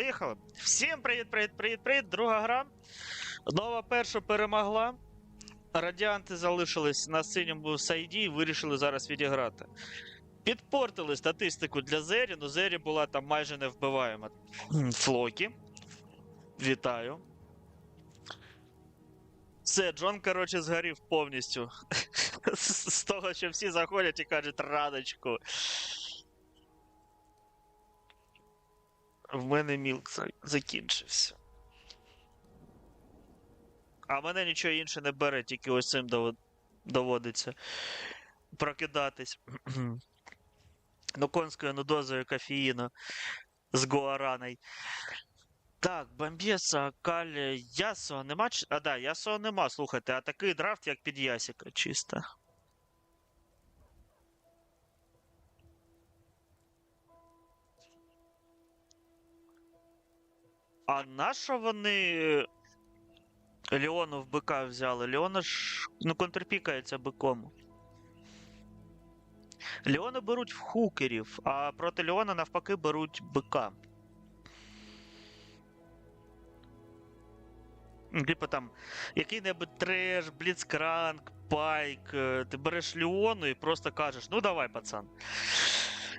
поїхали. Всім привіт, привіт, привіт, привіт. Друга гра. Нова перша перемогла. Радіанти залишились на синьому сайді і вирішили зараз відіграти. Підпортили статистику для Зері, але Зері була там майже невбиваєма. Флокі. Вітаю. Все, Джон, коротше, згорів повністю. З того, що всі заходять і кажуть радочку. В мене мілк закінчився. А мене нічого інше не бере, тільки ось цим доводиться прокидатись. ну, конською ну, дозою кофеїну з гуараною. Так, Бомбеса, Калі, Ясо нема. А, да, Ясо нема, слухайте, а такий драфт, як під Ясіка, чисто. А на що вони Леону в бика взяли? Леона ж ну, контрпікається биком. Леона беруть в хукерів, а проти Леона навпаки беруть бика. Ну, Типу там який-небудь треш, бліцкранк, пайк. е, Ти береш Леону і просто кажеш: ну давай, пацан.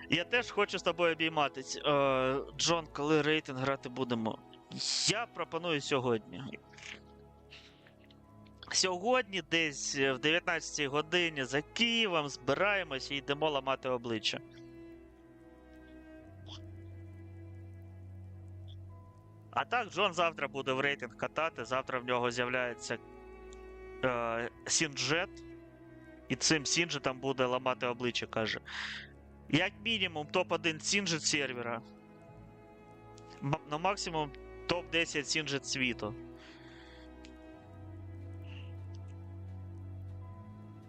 Я теж хочу з тобою обійматись. Е, Джон, коли рейтинг грати будемо? Я пропоную сьогодні. Сьогодні, десь е, в 19 годині за Києвом збираємося і йдемо ламати обличчя. А так, Джон завтра буде в рейтинг катати. Завтра в нього з'являється е, Сінджет. І цим Сінджетом буде ламати обличчя, каже. Як мінімум топ-1 Сінджет сервера. Ну, максимум топ-10 Сінджет світу.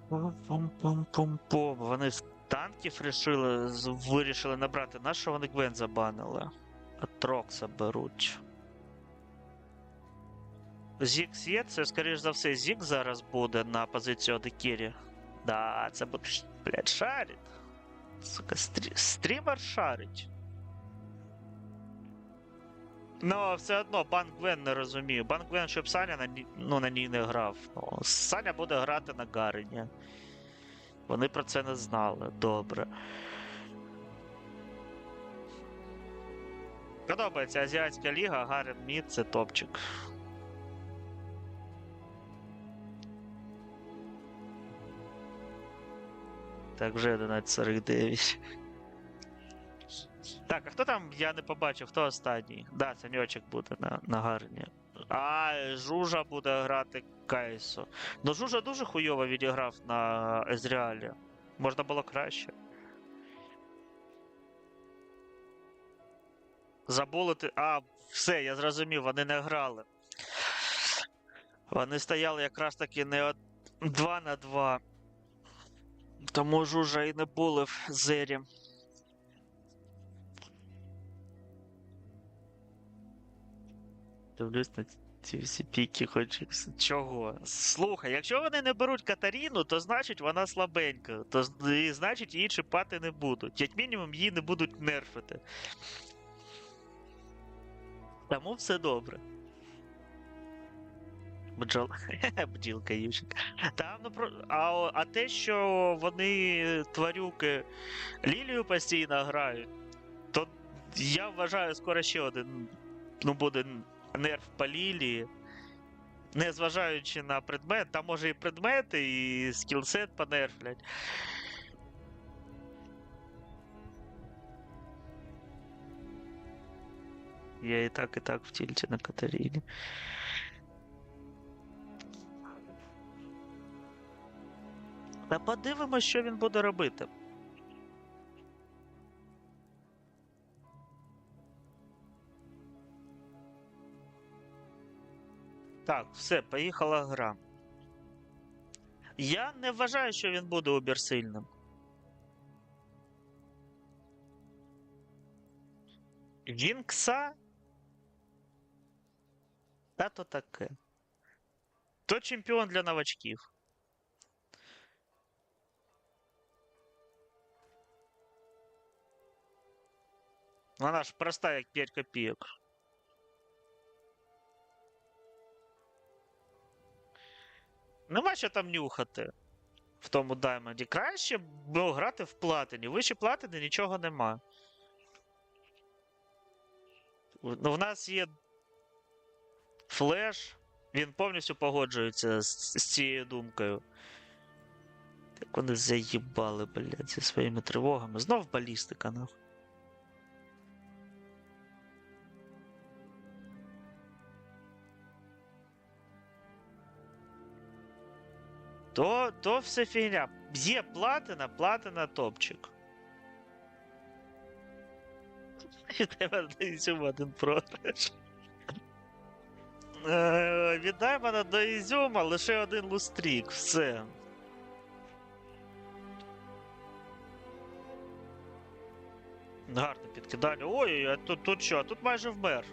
Пум-пум-пум-пум. Вони танків рішили, вирішили набрати. На що вони Гвен забанили? Атрокса беруть. Зікс є, це, скоріш за все, Зік зараз буде на позицію Адекірі. Да, це буде. Блять, шарить. Сука, стрі... стрімер шарить. Ну, все одно Бан Гвен не розумію. Бан Гвен, щоб Саня на, ні- ну, на ній не грав. Ну, Саня буде грати на Гарені. Вони про це не знали. Добре. Подобається Азіатська ліга, Гарен Мід це топчик. Так, вже 11.49. Так, а хто там? Я не побачив, хто останній? Да, Саньочек буде на, на гарні. А, Жужа буде грати Кайсо. Ну Жужа дуже хуйово відіграв на Ezreal. Можна було краще. Забули ти. А, все, я зрозумів, вони не грали. Вони стояли якраз таки не от 2 на 2. Тому Жужа і не були в Зері. Дивлюсь на ці всі піки, хоч чого. Слухай, якщо вони не беруть Катаріну, то значить вона слабенька. То і значить її чіпати не будуть. Як мінімум її не будуть нерфити. Тому все добре. Бджол... Бджілка Ющенка. Там, ну, про... а, а те, що вони тварюки Лілію постійно грають, то я вважаю, скоро ще один ну, буде нерф по Лілії. Незважаючи на предмет, там може і предмети, і скілсет понерфлять. Я і так, і так в тільті на Катаріні. Та подивимось, що він буде робити. Так, все, поїхала гра. Я не вважаю, що він буде убірсильним. Вінкса? Та то таке. То чемпіон для новачків. Вона ж проста, як 5 копійок. Нема що там нюхати в тому даймонді. Краще було грати в платині. Вище платини нічого нема. Ну, в нас є флеш, він повністю погоджується з, з цією думкою. Так вони заїбали, блядь, зі своїми тривогами. Знов балістика, нахуй. То, то все фігня. Є платина, платина топчик. І тебе до один програш. Е, Віддай мене до Ізюма лише один лустрік, все. Гарне підкидання. Ой, а тут, тут що? Тут майже вмер.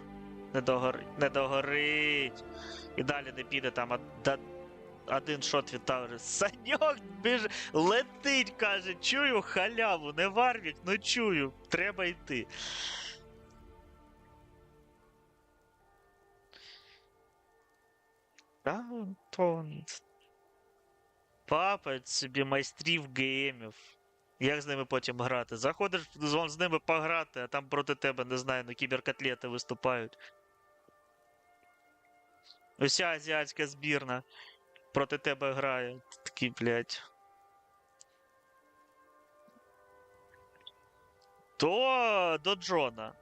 Не догорить, не догорить. І далі не піде там а, один шот від Таури. Саньок біж... летить, каже, чую халяву, не варвік, ну чую, треба йти. То... Папа собі майстрів геймів. Як з ними потім грати? Заходиш з- з ними пограти, а там проти тебе, не знаю, ну кіберкотлети виступають. Уся азіатська збірна проти тебе грає. Такий, блядь. То до Джона.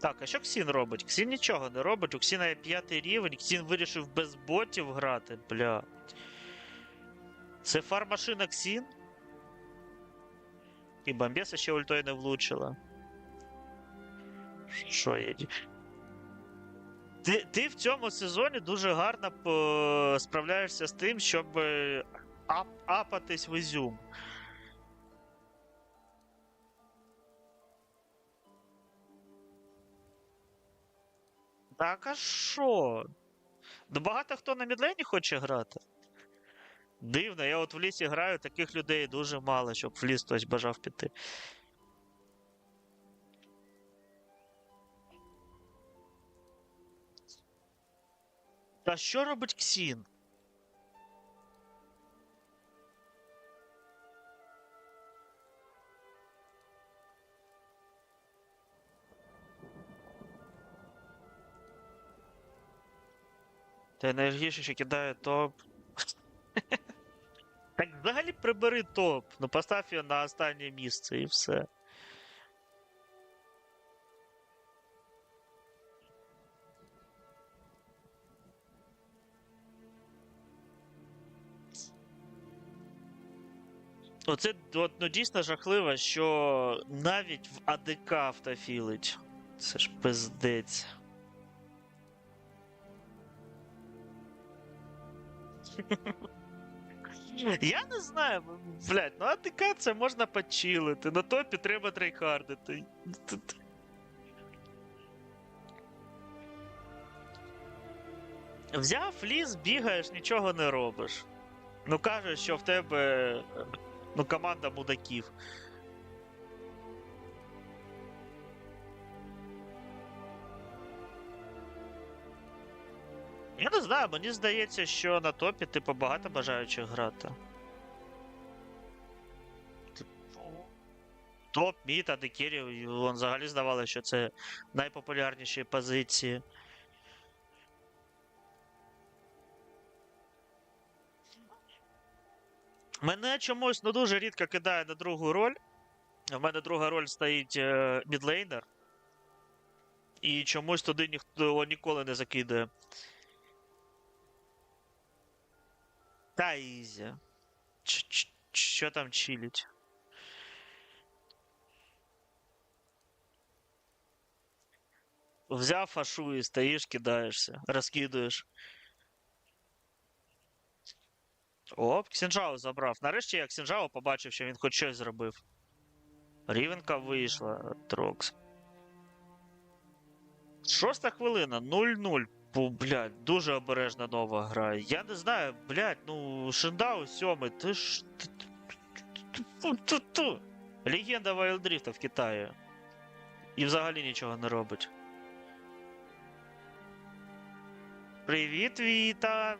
Так, а що Ксін робить? Ксін нічого не робить. У Ксіна є п'ятий рівень, Ксін вирішив без ботів грати, бля. Це фармашина Ксін? І бомбеса ще ультою не влучила. Що є? Ти, ти в цьому сезоні дуже гарно справляєшся з тим, щоб е, ап, апатись в Ізюм. Так, а що? Багато хто на мідлені хоче грати. Дивно, я от в лісі граю, таких людей дуже мало, щоб в ліс хтось бажав піти. Та що робить Ксін? Та найгірше що кидає топ. Так взагалі прибери топ. Ну постав його на останнє місце і все. Оце от, ну, дійсно жахливо, що навіть в АДК автофілить. Це ж пиздець. Я не знаю, блядь, ну АТК це можна почилити, на топі треба трейхардити. Взяв ліс, бігаєш, нічого не робиш. Ну кажеш, що в тебе ну, команда мудаків. Я не знаю, мені здається, що на топі типу багато бажаючих грати. Типу, Топ, мід, адекерів, вон взагалі здавалося, що це найпопулярніші позиції. Мене чомусь ну, дуже рідко кидає на другу роль. У мене друга роль стоїть е, мідлейнер. І чомусь туди ніхто ніколи не закидає. Та ізі. Що там чилить? Взяв фашу і стоїш, кидаєшся, розкидуєш. Оп, Ксінжао забрав. Нарешті я Ксінжао побачив, що він хоч щось зробив. Рівенка вийшла, Трокс. Шоста хвилина, 0-0. Бо, блядь, дуже обережна нова гра. Я не знаю, блядь, ну, Шиндау 7, ти ж. Легенда Rift в Китаї. І взагалі нічого не робить. Привіт, Віта!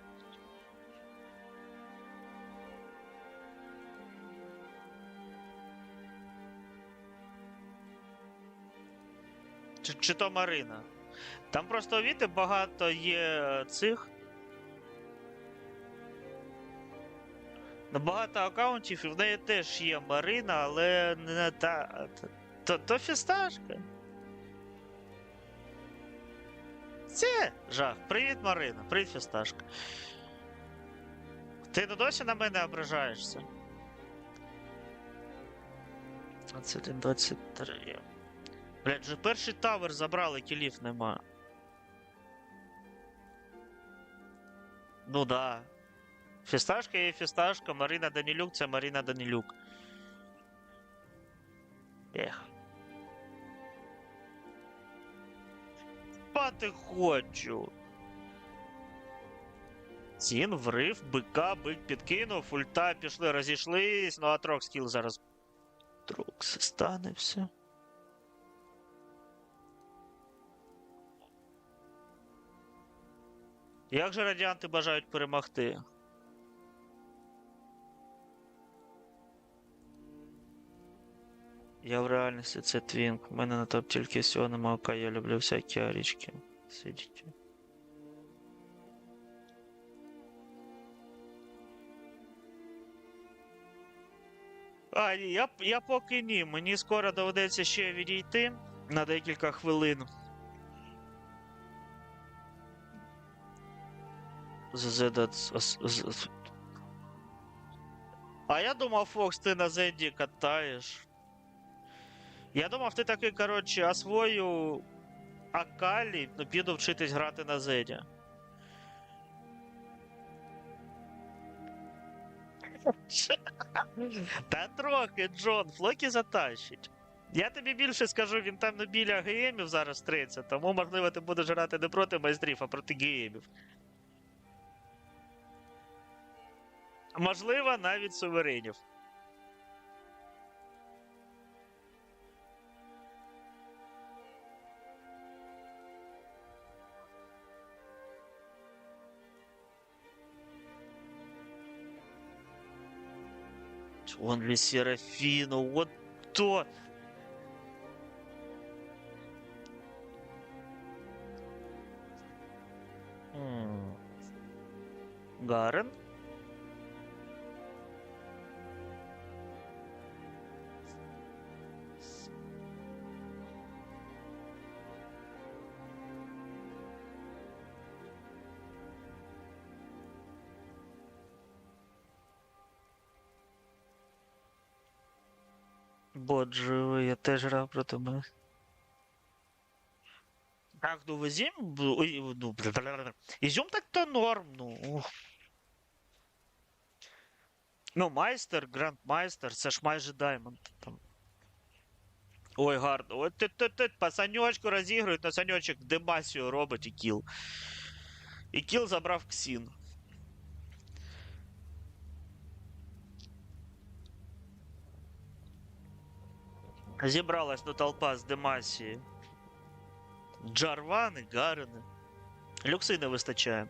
Чи, чи то Марина? Там просто Віти багато є цих. Ну, Багато аккаунтів, і в неї теж є Марина, але не та. То, то фісташка. Це жах. Привіт, Марина. Привіт, фісташка. Ти ну досі на мене ображаєшся? 21, 23. Блять, вже перший тавер забрали, кілів нема. Ну да. Фісташка є фісташка, Марина Данілюк це Марина Данілюк. Ех. Спати хочу. Цін врив, бика, бик підкинув, ульта пішли, розійшлись, ну а трок скіл зараз. Трокс стане Як же радіанти бажають перемогти? Я в реальності це твінк. У мене на топ тільки всього нема ОК, я люблю всякі арічки. Сидіть. А, ні, я, я поки ні. Мені скоро доведеться ще відійти на декілька хвилин. А я думав, Фокс, ти на Зеді катаєш. Я думав, ти такий, коротше, освою Акалі, ну піду вчитись грати на Зеді. Та трохи, Джон, Флокі затащить. Я тобі більше скажу, він там не біля ГМів зараз триться, тому можливо ти будеш грати не проти майстрів, а проти ГМів. Можливо, навіть суверенів. Only Серафіно, от то. М. Гарен? Бот живий, я теж грав проти мене. Так, ну ой, ну. Ізюм так то норм, ну. Ну, майстер, грандмайстер, це ж майже даймонд там. Ой, гарно. Ой, ти, ти, ти, по саньочку розігрують, на саньочок демасію робить і кіл. І кіл забрав Ксін. Зібралась ну толпа з демасії. Джарвани, Гарини. Люкси не вистачає.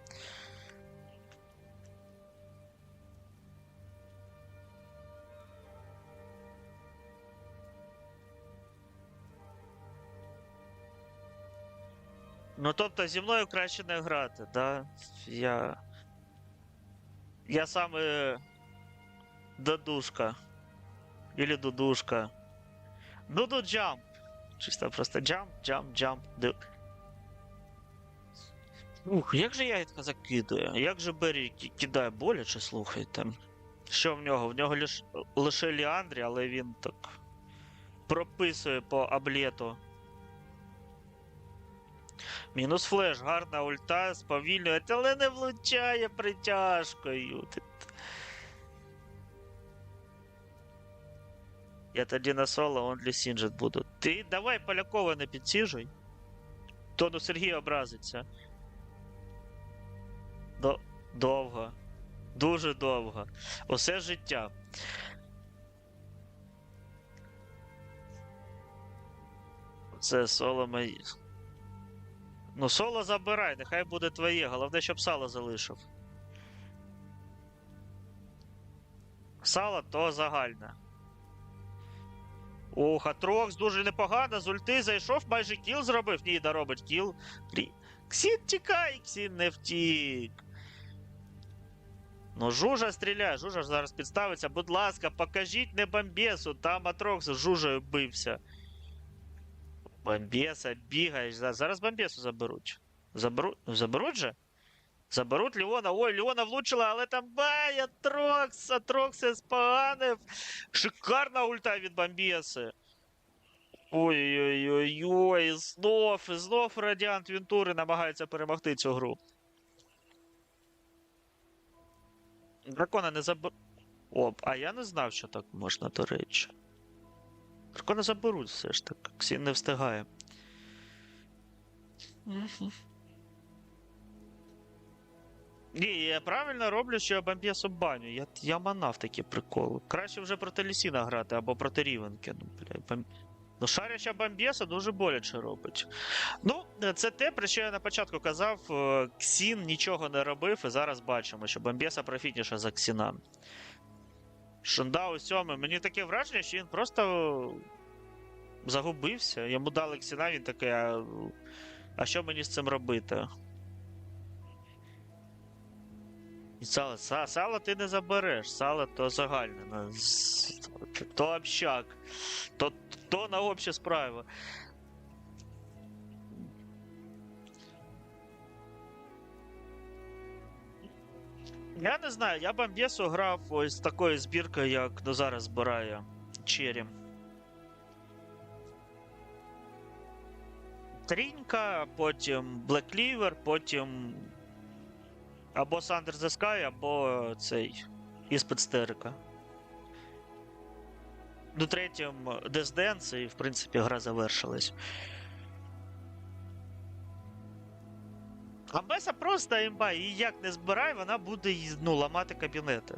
Ну, тобто зі мною краще не грати, да? Я. Я саме Додушка. Или Дудушка. Дуду джамп. Чисто просто джамп, джамп, джамп. Ду... Ух, як же ягідка закидує? Як же Беррі кидає боляче, слухайте. Що в нього? В нього лиш... лише Ліандрі, але він так прописує по аблету. Мінус флеш, гарна ульта, сповільнює, але не влучає притяжкою. Я тоді на соло, он для Сінджет буду. Ти давай Полякова не підсіжуй. То ну Сергій образиться. Довго. Дуже довго. Усе життя. Це соло моє. Ну, соло забирай, нехай буде твоє. Головне, щоб сало залишив. Сало то загальне. Ох, Атрокс дуже непогано. З ульти зайшов, майже кіл зробив. Ні, да робить кіл. Ксін тікай, Ксін не втік. Ну, Жужа стріляє, Жужа зараз підставиться. Будь ласка, покажіть не бомбесу, там Атрокс з Жужею бився. Бомбеса, бігаєш. Зараз бомбесу заберуть. Заберуть? Заберуть же? Заберуть Леона. Ой, Леона влучила, але там бай, Атрокс, Атрокс споганив. Шикарна ульта від бомбеси. Ой-ой-ой, знов, знов Радіант Вентури намагається перемогти цю гру. Дракона не забер... Оп, а я не знав, що так можна, до речі. Дракона заберуть все ж таки. Ксін не встигає. Ні, я правильно роблю, що я бомбєсу баню. Я, я манав такі приколи. Краще вже проти Лісіна грати або проти Рівенки. Ну, бля, бом... ну шаряча бомбєса дуже боляче робить. Ну, це те, про що я на початку казав. е, Ксін нічого не робив, і зараз бачимо, що бомбєса профітніша за Ксіна. Шандау сьомий. Мені таке враження, що він просто загубився. Йому дали Ксіна, він такий, а що мені з цим робити? І сало, са, сало ти не забереш, сало то загальне. ну, с- То общак, то, то на общі справи. Я не знаю, я бомбєсу грав ось з такою збіркою, як до зараз збирає Чері. Трінька, потім Black Cleaver, потім або Thunder the Sky, або цей іспит Стерика. Ну, третім Death Dance, і в принципі гра завершилась. А просто імба, і як не збирай, вона буде ну, ламати кабінети.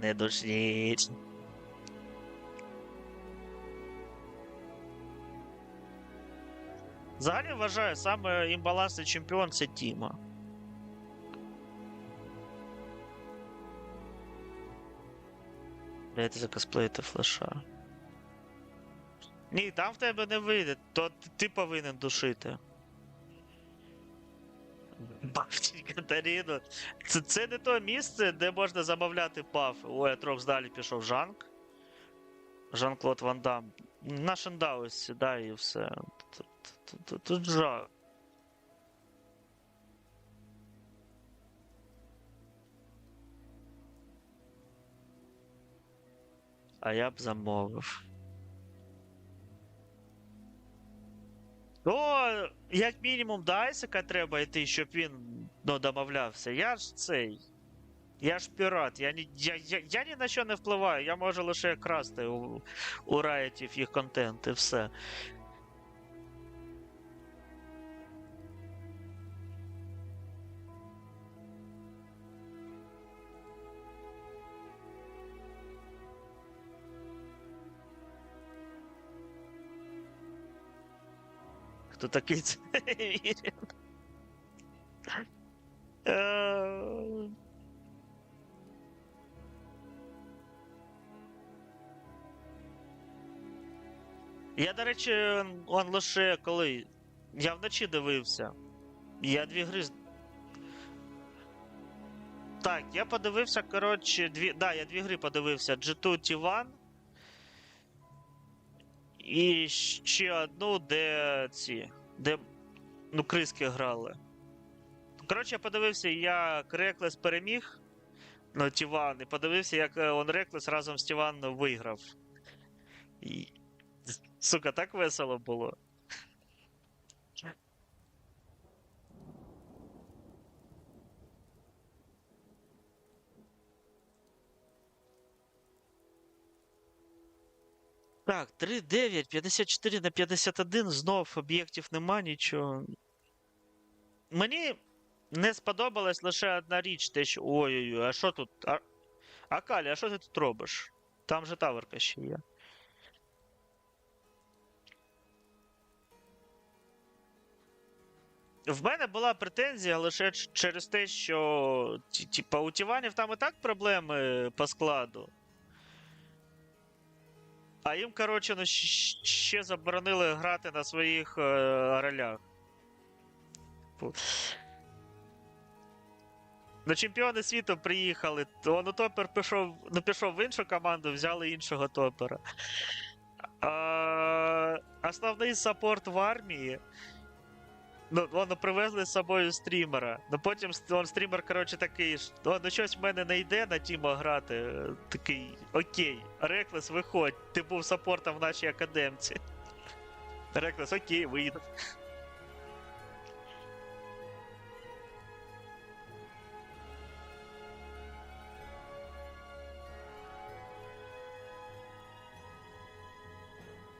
Не душніть. Взагалі вважаю, саме імбалансний чемпіон це Тіма. Дайте закосплеїти флеша. Ні, там в тебе не вийде, то ти повинен душити. Бафтіть Катаріну. Це, це не то місце, де можна замовляти пафи. Ой, трохи далі пішов Жанк. Жан-Клод Ван Дам. На Шендаус сідай і все. Тут, тут, жах. А я б замовив. То, як мінімум, до треба йти, щоб він ну, домовлявся. Я ж цей. Я ж пірат, я ні, я, я, я ні на що не впливаю, я можу лише красти у, у райтів їх контент і все. Хто такий це? Е, Я, до речі, он лише коли. Я вночі дивився. Я дві гри. Так, я подивився, коротше, дві. Да, я дві гри подивився. G2 T1. І ще одну, де ці. Де. Ну, криски грали. Коротше, я подивився, як Реклес переміг. Ну, Тіван, і подивився, як е, он Реклес разом з Тіван виграв. І... Сука, так весело було. Так, 3-9, 54 на 51, знов об'єктів нема нічого. Мені не сподобалась лише одна річ, те, що. Ой-ой-ой, а що тут? А... Акалі, а що ти тут робиш? Там же таверка ще є. В мене була претензія лише через те, що типа, у Тіванів там і так проблеми по складу. А їм, коротше, ну, ще заборонили грати на своїх е, ролях. На чемпіони світу приїхали, то ну, топер пішов, ну, пішов в іншу команду, взяли іншого топера. А, основний саппорт в армії. Ну, воно привезли з собою стрімера. Ну потім он стрімер, коротше, такий, ну щось в мене не йде на Тіма грати. Е, Такий, окей, Реклес, виходь, ти був саппортом в нашій академці. Реклес, окей, вийду.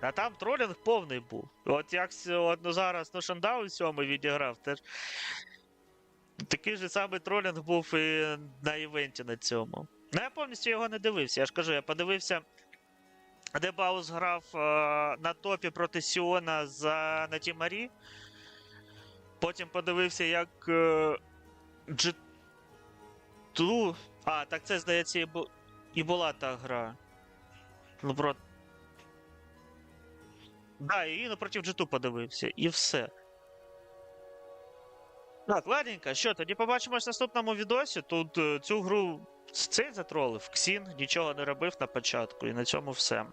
А там тролінг повний був. От як от, ну, зараз ну, Шандаун сьомий відіграв, теж. Такий же самий тролінг був і на івенті на цьому. Ну, я повністю його не дивився. Я ж кажу, я подивився, де Баус грав е, на топі проти Сіона за на Тімарі. Потім подивився, як е, G2. А, так це, здається, і, бу... і була та гра. Ну, про... Да, і напротив G2 подивився, і все. Так, ладненько, що, тоді побачимось в наступному відосі. Тут е, цю гру цей затролив, Ксін нічого не робив на початку, і на цьому все.